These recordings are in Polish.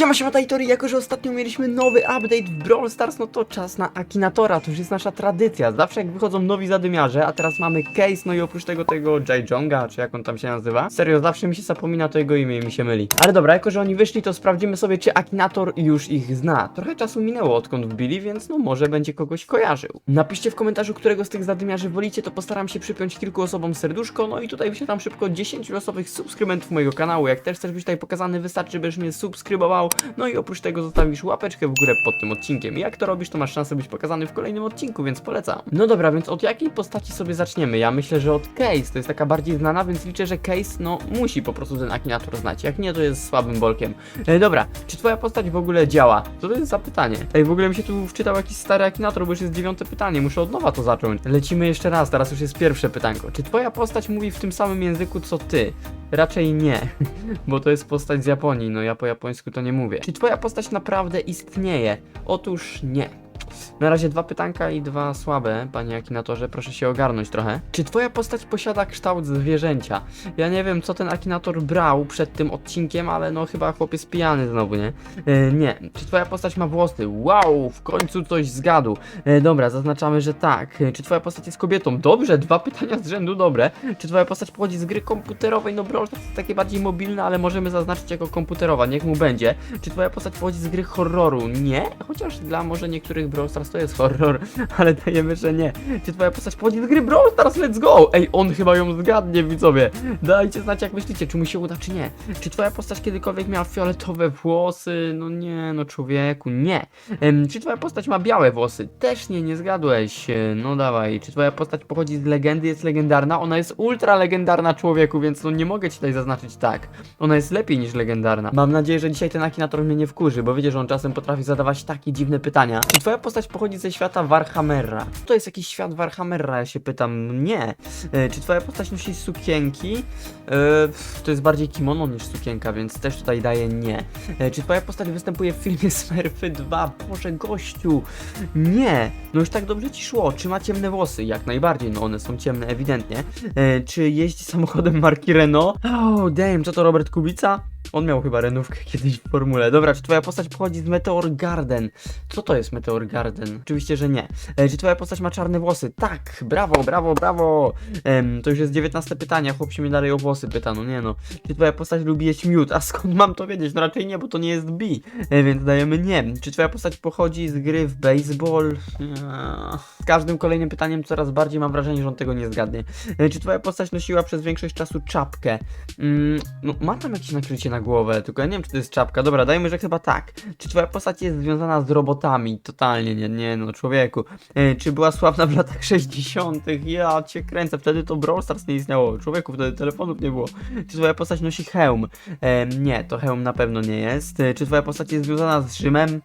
Siema, siema Tajtory, jako że ostatnio mieliśmy nowy update w Brawl Stars, no to czas na Akinatora, to już jest nasza tradycja. Zawsze jak wychodzą nowi zadymiarze, a teraz mamy Case, no i oprócz tego tego Jaijonga, czy jak on tam się nazywa. Serio, zawsze mi się zapomina to jego imię i mi się myli. Ale dobra, jako że oni wyszli, to sprawdzimy sobie, czy Akinator już ich zna. Trochę czasu minęło odkąd wbili, więc no może będzie kogoś kojarzył. Napiszcie w komentarzu, którego z tych zadymiarzy wolicie, to postaram się przypiąć kilku osobom serduszko, no i tutaj wyświetlam szybko 10 losowych subskrybentów mojego kanału. Jak też chcesz być tutaj pokazany, wystarczy, byś mnie subskrybował. No i oprócz tego zostawisz łapeczkę w górę pod tym odcinkiem. Jak to robisz, to masz szansę być pokazany w kolejnym odcinku, więc polecam. No dobra, więc od jakiej postaci sobie zaczniemy? Ja myślę, że od Case. To jest taka bardziej znana, więc liczę, że Case, no, musi po prostu ten Akinator znać. Jak nie, to jest słabym bolkiem. E, dobra, czy twoja postać w ogóle działa? To jest za pytanie? Ej, w ogóle mi się tu wczytał jakiś stary Akinator, bo już jest dziewiąte pytanie. Muszę od nowa to zacząć. Lecimy jeszcze raz, teraz już jest pierwsze pytanko. Czy twoja postać mówi w tym samym języku co ty? Raczej nie, bo to jest postać z Japonii, no ja po japońsku to nie mówię. Czy twoja postać naprawdę istnieje? Otóż nie. Na razie dwa pytanka i dwa słabe, panie Akinatorze, proszę się ogarnąć trochę. Czy twoja postać posiada kształt zwierzęcia? Ja nie wiem, co ten Akinator brał przed tym odcinkiem, ale no chyba chłopiec pijany znowu, nie? E, nie. Czy twoja postać ma włosy? Wow, w końcu coś zgadł. E, dobra, zaznaczamy, że tak. E, czy twoja postać jest kobietą? Dobrze, dwa pytania z rzędu, dobre. Czy twoja postać pochodzi z gry komputerowej? No Brawl Stars jest takie bardziej mobilne, ale możemy zaznaczyć jako komputerowa, niech mu będzie. Czy twoja postać pochodzi z gry horroru? Nie, chociaż dla może niektórych Brawl Stars to jest horror, ale dajemy, że nie. Czy twoja postać pochodzi z gry Brawl Stars? Let's go! Ej, on chyba ją zgadnie, widzowie. Dajcie znać, jak myślicie, czy mu się uda, czy nie. Czy twoja postać kiedykolwiek miała fioletowe włosy? No nie, no człowieku, nie. Em, czy twoja postać ma białe włosy? Też nie, nie zgadłeś. E, No dawaj. Czy twoja postać pochodzi z legendy, jest legendarna? Ona jest ultra legendarna, człowieku, więc no nie mogę ci tutaj zaznaczyć tak. Ona jest lepiej niż legendarna. Mam nadzieję, że dzisiaj ten Akinator mnie nie wkurzy, bo wiecie, że on czasem potrafi zadawać takie dziwne pytania. Czy twoja postać pochodzi ze świata Warhammera? To jest jakiś świat Warhammera, ja się pytam. Nie. E, Czy twoja postać nosi sukienki? E, To jest bardziej kimono niż sukienka, więc też tutaj daję nie. E, Czy twoja postać występuje w filmie Smurfy 2? Boże, gościu! Nie! No już tak dobrze ci szło. Czy ma ciemne włosy? Jak najbardziej, no one są ciemne, ewidentnie. Czy jeździ samochodem marki Renault? Oh, damn, co to Robert Kubica? On miał chyba renówkę kiedyś w formule. Dobra, czy twoja postać pochodzi z Meteor Garden? Co to jest Meteor Garden? Oczywiście, że nie. E, czy twoja postać ma czarne włosy? Tak! Brawo, brawo, brawo! To już jest 19 pytanie, chłop się mnie dalej o włosy pyta, no nie no. Czy twoja postać lubi jeść miód? A skąd mam to wiedzieć? No raczej nie, bo to nie jest B. E, więc dajemy nie. Czy twoja postać pochodzi z gry w baseball? Eee. Z każdym kolejnym pytaniem coraz bardziej mam wrażenie, że on tego nie zgadnie. E, Czy twoja postać nosiła przez większość czasu czapkę? Mm, no, ma tam jakieś nakrycie na głowę, tylko ja nie wiem, czy to jest czapka. Dobra, dajmy, że chyba tak. Czy twoja postać jest związana z robotami? Totalnie nie, nie no, człowieku. E, czy była sławna w latach 60.? Ja cię kręcę, wtedy to Brawl Stars nie istniało. Człowieku, wtedy telefonów nie było. Czy twoja postać nosi hełm? E, nie, to hełm na pewno nie jest. E, czy twoja postać jest związana z Rzymem?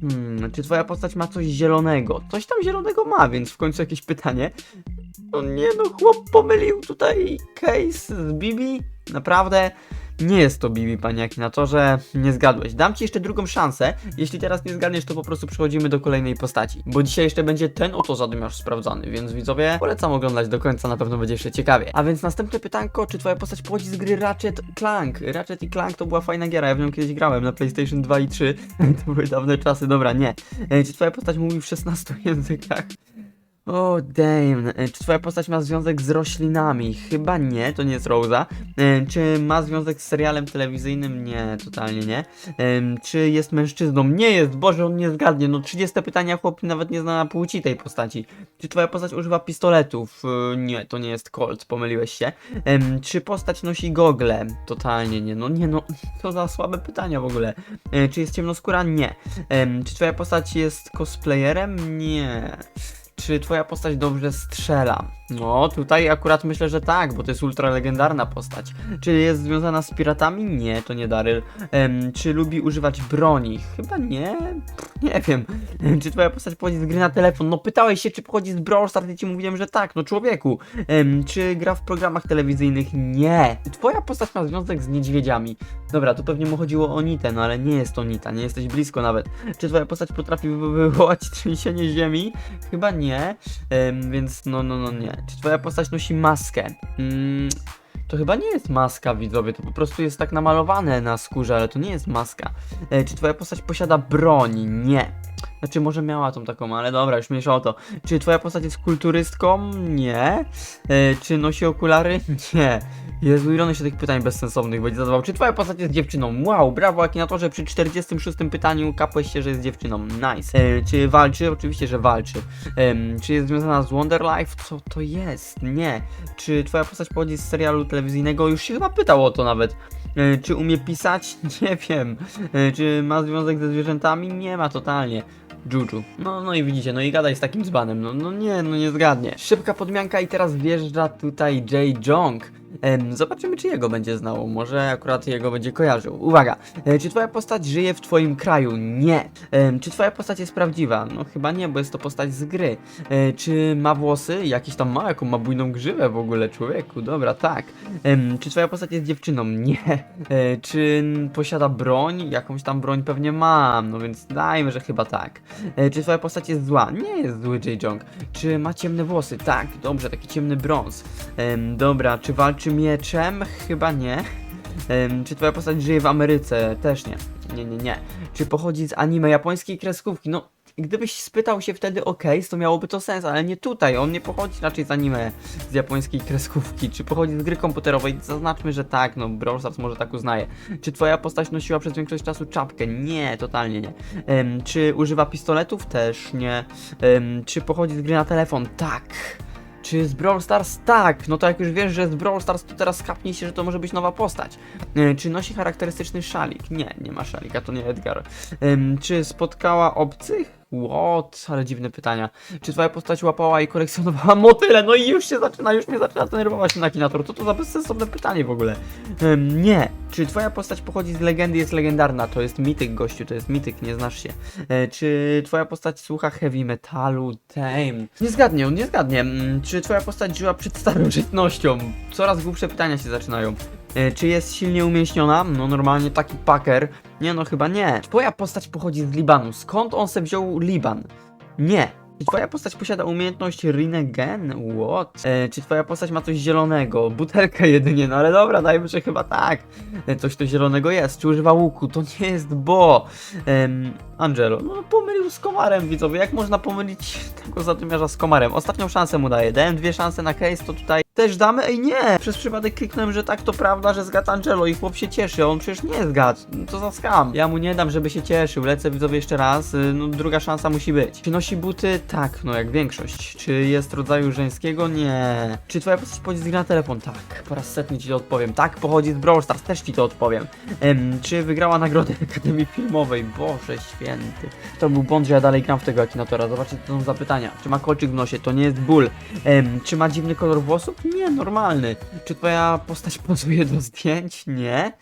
Hmm, czy twoja postać ma coś zielonego? Coś tam zielonego ma, więc w końcu jakieś pytanie. No nie no, chłop pomylił tutaj case z Bibi. Naprawdę? Nie jest to Bibi, panie Akinatorze. Nie zgadłeś. Dam ci jeszcze drugą szansę. Jeśli teraz nie zgadniesz, to po prostu przechodzimy do kolejnej postaci. Bo dzisiaj jeszcze będzie ten oto zadymiarz sprawdzany, więc widzowie, polecam oglądać do końca, na pewno będzie jeszcze ciekawie. A więc następne pytanko, czy twoja postać pochodzi z gry Ratchet Clank? Ratchet i Clank to była fajna giera, ja w nią kiedyś grałem na PlayStation 2 i 3. to były dawne czasy, dobra, nie. E, Czy twoja postać mówi w 16 językach? O, damn. E, Czy twoja postać ma związek z roślinami? Chyba nie, to nie jest Rosa. E, Czy ma związek z serialem telewizyjnym? Nie, totalnie nie. Em, Czy jest mężczyzną? Nie jest, Boże, on nie zgadnie. No 30 pytania, chłop nawet nie zna płci tej postaci. Czy twoja postać używa pistoletów? E, Nie, to nie jest Colt, pomyliłeś się. Czy postać nosi gogle? Totalnie nie, no nie no, to za słabe pytania w ogóle. E, Czy jest ciemnoskóra? Nie. Czy twoja postać jest cosplayerem? Nie. Czy twoja postać dobrze strzela? No, tutaj akurat myślę, że tak, bo to jest ultra legendarna postać. Czy jest związana z piratami? Nie, to nie Daryl. Czy lubi używać broni? Chyba nie. Nie wiem. Em, Czy twoja postać pochodzi z gry na telefon? No pytałeś się, czy pochodzi z Brawl Stars i ci mówiłem, że tak, no człowieku. Czy gra w programach telewizyjnych? Nie. Twoja postać ma związek z niedźwiedziami. Dobra, tu pewnie mu chodziło o Nitę, no ale nie jest to Nita, nie jesteś blisko nawet. Czy twoja postać potrafi wy- wywołać trzęsienie ziemi? Chyba nie, więc no, no, no nie. Czy twoja postać nosi maskę? Mm, To chyba nie jest maska, widzowie, to po prostu jest tak namalowane na skórze, ale to nie jest maska. E, czy twoja postać posiada broń? Nie. Znaczy, może miała tą taką, ale dobra, już mniejsza o to. Czy twoja postać jest kulturystką? Nie. E, czy nosi okulary? Nie. Jezu, ile się tych pytań bezsensownych będzie zadawał. Czy twoja postać jest dziewczyną? Wow, brawo Akinatorze, przy 46 pytaniu kapłeś się, że jest dziewczyną. Nice. E, czy walczy? Oczywiście, że walczy. Em, czy jest związana z Wonderlife? Co to jest? Nie. Czy twoja postać pochodzi z serialu telewizyjnego? Już się chyba pytał o to nawet. E, czy umie pisać? Nie wiem. E, czy ma związek ze zwierzętami? Nie ma totalnie. Juju. No, no i widzicie, no i gadaj z takim dzbanem. No, no nie, no nie zgadnie. Szybka podmianka i teraz wjeżdża tutaj Jay Jong. Zobaczymy, czy jego będzie znał. Może akurat jego będzie kojarzył. Uwaga, e, czy twoja postać żyje w twoim kraju? Nie. Czy twoja postać jest prawdziwa? No chyba nie, bo jest to postać z gry. E, czy ma włosy? Jakieś tam ma, jaką ma bujną grzywę w ogóle, człowieku. Dobra, tak. Czy twoja postać jest dziewczyną? Nie. E, czy posiada broń? Jakąś tam broń pewnie mam, no więc dajmy, że chyba tak. Czy twoja postać jest zła? Nie jest zły J. Jong. Czy ma ciemne włosy? Tak, dobrze, taki ciemny brąz. Dobra, czy walczy mieczem? Chyba nie. Em, czy twoja postać żyje w Ameryce? Też nie. Nie, nie, nie. Czy pochodzi z anime japońskiej kreskówki? No, gdybyś spytał się wtedy o case, to miałoby to sens, ale nie tutaj. On nie pochodzi raczej z anime, z japońskiej kreskówki. Czy pochodzi z gry komputerowej? Zaznaczmy, że tak, no Brawl Stars może tak uznaje. Czy twoja postać nosiła przez większość czasu czapkę? Nie, totalnie nie. Em, czy używa pistoletów? Też nie. Em, czy pochodzi z gry na telefon? Tak. Czy z Brawl Stars? Tak! No to jak już wiesz, że z Brawl Stars, to teraz kapnij się, że to może być nowa postać. E, czy nosi charakterystyczny szalik? Nie, nie ma szalika, to nie Edgar. Czy spotkała obcych? What? Ale dziwne pytania. Czy twoja postać łapała i kolekcjonowała motyle? No i już się zaczyna, już mnie zaczyna denerwować ten akinator. Co to za bezsensowne pytanie w ogóle? Em, nie. Czy twoja postać pochodzi z legendy, jest legendarna? To jest mityk, gościu, to jest mityk, nie znasz się. E, czy twoja postać słucha heavy metalu? Damn. Nie zgadnie, nie zgadnie. Mm, Czy twoja postać żyła przed starożytnością? Coraz głupsze pytania się zaczynają. E, Czy jest silnie umięśniona? No normalnie taki packer. Nie no chyba nie. Twoja postać pochodzi z Libanu. Skąd on se wziął Liban? Nie. Czy twoja postać posiada umiejętność Rinegen? What? E, czy twoja postać ma coś zielonego? Butelkę jedynie, no ale dobra, dajmy, że chyba tak. E, coś to zielonego jest. Czy używa łuku? To nie jest bo. Em, Angelo, no pomylił z komarem, widzowie. Jak można pomylić tego zadymiarza z komarem? Ostatnią szansę mu daję. Dałem dwie szanse na case, to tutaj też damy? Ej, nie! Przez przypadek kliknąłem, że tak, to prawda, że zgadł Angelo i chłop się cieszy. On przecież nie zgadł. No To za skam. Ja mu nie dam, żeby się cieszył. Lecę widzowie jeszcze raz. Y, No, druga szansa musi być. Czy nosi buty? Tak, no jak większość. Czy jest rodzaju żeńskiego? Nie. Czy twoja postać pochodzi na telefon? Tak. Po raz setny ci to odpowiem. Tak, pochodzi z Brawl Stars. Też ci to odpowiem. Em, czy wygrała nagrodę Akademii Filmowej? Boże święty. To był błąd, że ja dalej gram w tego Akinatora. Zobaczcie, co są za pytania. Czy ma kolczyk w nosie? To nie jest ból. Em, czy ma dziwny kolor włosów? Nie, normalny. Czy twoja postać pozuje do zdjęć? Nie.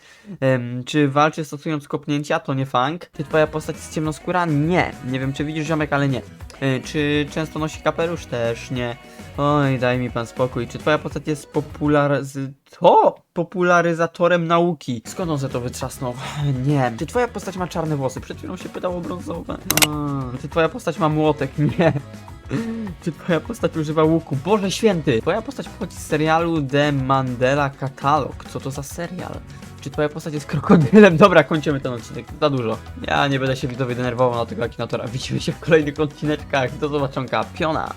Em, czy walczy stosując kopnięcia? To nie funk. Czy twoja postać jest ciemnoskóra? Nie. Nie wiem, czy widzisz ziomek, ale nie. E, czy często nosi kapelusz? Też nie. Oj, daj mi pan spokój. Czy twoja postać jest popularyz... To? Popularyzatorem nauki. Skąd on se to wytrzasnął? Nie. Czy twoja postać ma czarne włosy? Przed chwilą się pytał o brązowe. A, czy twoja postać ma młotek? Nie. Czy twoja postać używa łuku? Boże święty! Twoja postać pochodzi z serialu The Mandela Catalog. Co to za serial? Czy twoja postać jest krokodylem? Dobra, kończymy ten odcinek. Za dużo. Ja nie będę się widzowie denerwował na tego akinatora. Widzimy się w kolejnych odcineczkach. Do zobaczonka. Piona!